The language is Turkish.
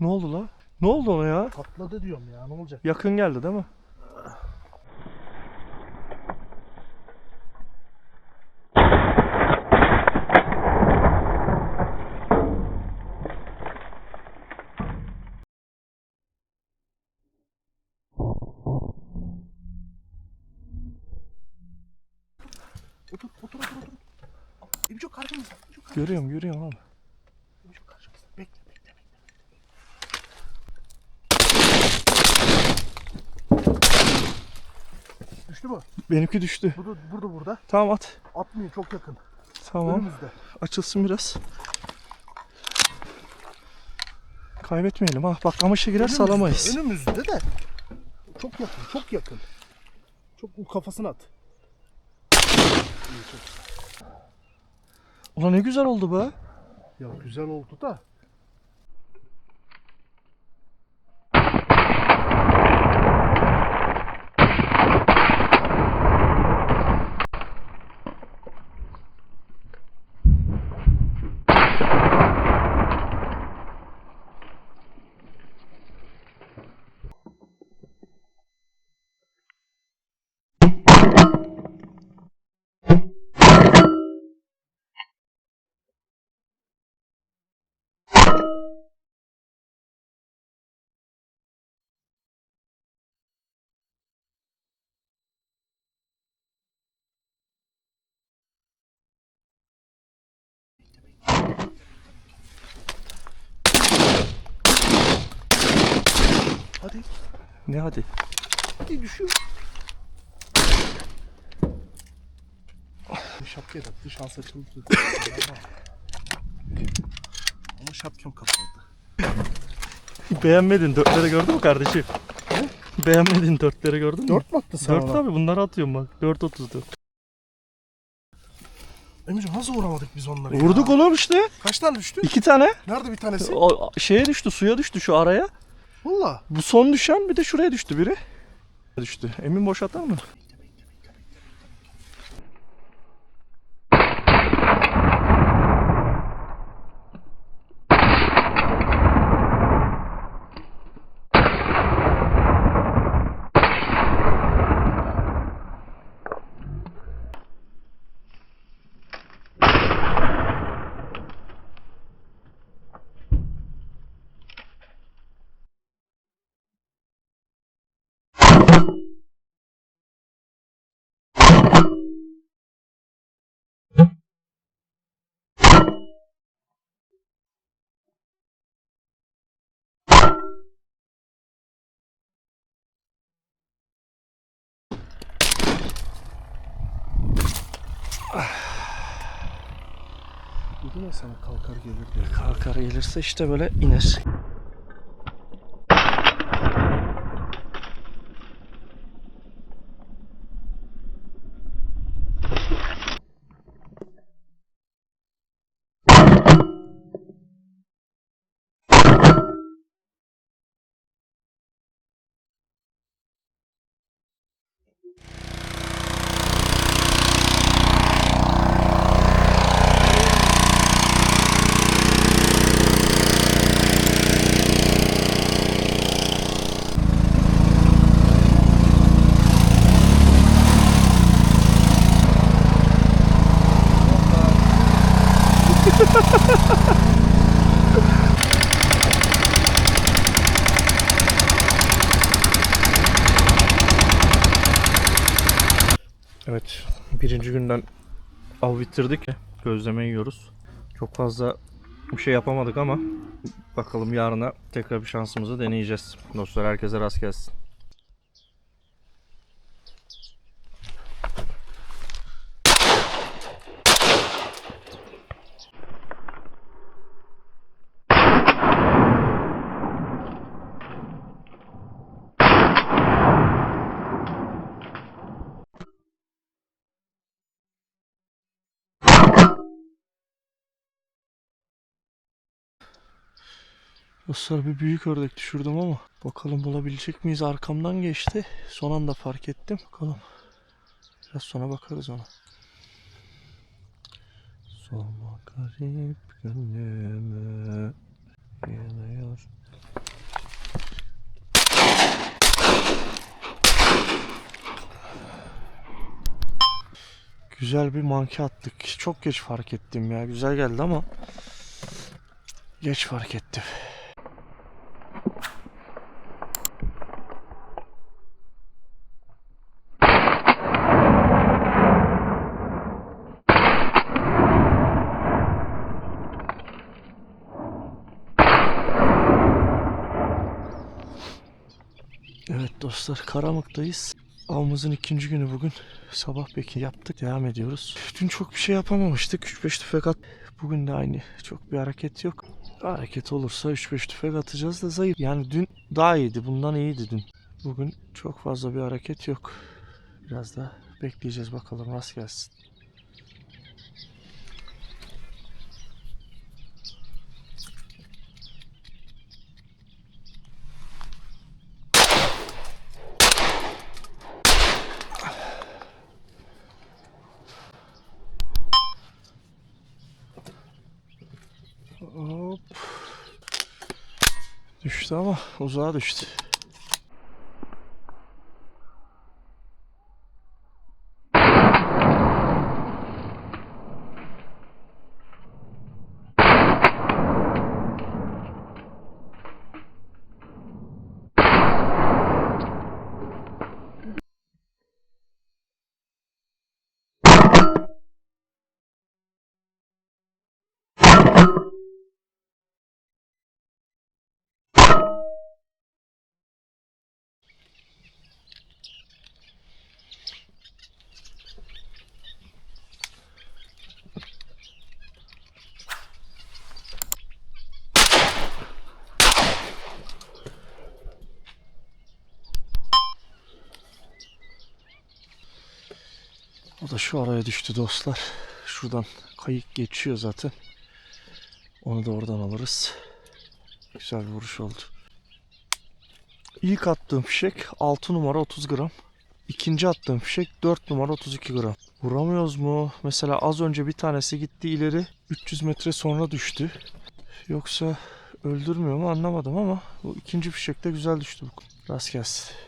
Ne oldu la? Ne oldu ona ya? Patladı diyorum ya ne olacak? Yakın geldi değil mi? Otur otur otur otur. Karşımızda. Çok Görüyorum görüyorum abi. Düştü mü? Benimki düştü. Bu da burada burada. Tamam at. Atmıyor çok yakın. Tamam. Önümüzde. Açılsın biraz. Kaybetmeyelim ha. Bak kamışa girer Önümüzde, salamayız. Önümüzde de. Çok yakın çok yakın. Çok bu kafasına at. Ulan ne güzel oldu be. Ya güzel oldu da. Hadi. Ne hadi. Hadi düşüyor. Şapkaya taktı şans açıldı. Ama şapkam kapandı. Beğenmedin dörtleri gördün mü kardeşim? Beğenmedin dörtleri gördün mü? Dört mü attı sana? Dört tabi bunları atıyorum bak. 4.34. Emirciğim nasıl vuramadık biz onları Vurduk ya? oğlum işte. Kaç tane düştü? İki tane. Nerede bir tanesi? O şeye düştü suya düştü şu araya. Valla. Bu son düşen bir de şuraya düştü biri. Düştü. Emin boş atar mı? Ya sana kalkar gelir. Kalkar gelirse işte böyle iner. Evet, birinci günden av bitirdik. Gözleme yiyoruz. Çok fazla bir şey yapamadık ama bakalım yarına tekrar bir şansımızı deneyeceğiz. Dostlar herkese rast gelsin. Dostlar bir büyük ördek düşürdüm ama bakalım bulabilecek miyiz? Arkamdan geçti. Son anda fark ettim. Bakalım. Biraz sonra bakarız ona. Solma garip gönlüme yanıyor. Güzel bir manki attık. Çok geç fark ettim ya. Güzel geldi ama geç fark ettim. Evet dostlar Karamık'tayız. Avımızın ikinci günü bugün. Sabah peki yaptık. Devam ediyoruz. Dün çok bir şey yapamamıştık. 3-5 tüfek at. Bugün de aynı. Çok bir hareket yok. Hareket olursa 3-5 tüfek atacağız da zayıf. Yani dün daha iyiydi. Bundan iyiydi dün. Bugün çok fazla bir hareket yok. Biraz da bekleyeceğiz bakalım. Rast gelsin. Düştü ama uzağa düştü. Da şu araya düştü dostlar. Şuradan kayık geçiyor zaten. Onu da oradan alırız. Güzel bir vuruş oldu. İlk attığım fişek 6 numara 30 gram. İkinci attığım fişek 4 numara 32 gram. Vuramıyoruz mu? Mesela az önce bir tanesi gitti ileri 300 metre sonra düştü. Yoksa öldürmüyor mu anlamadım ama bu ikinci fişek de güzel düştü bu. Rast gelsin.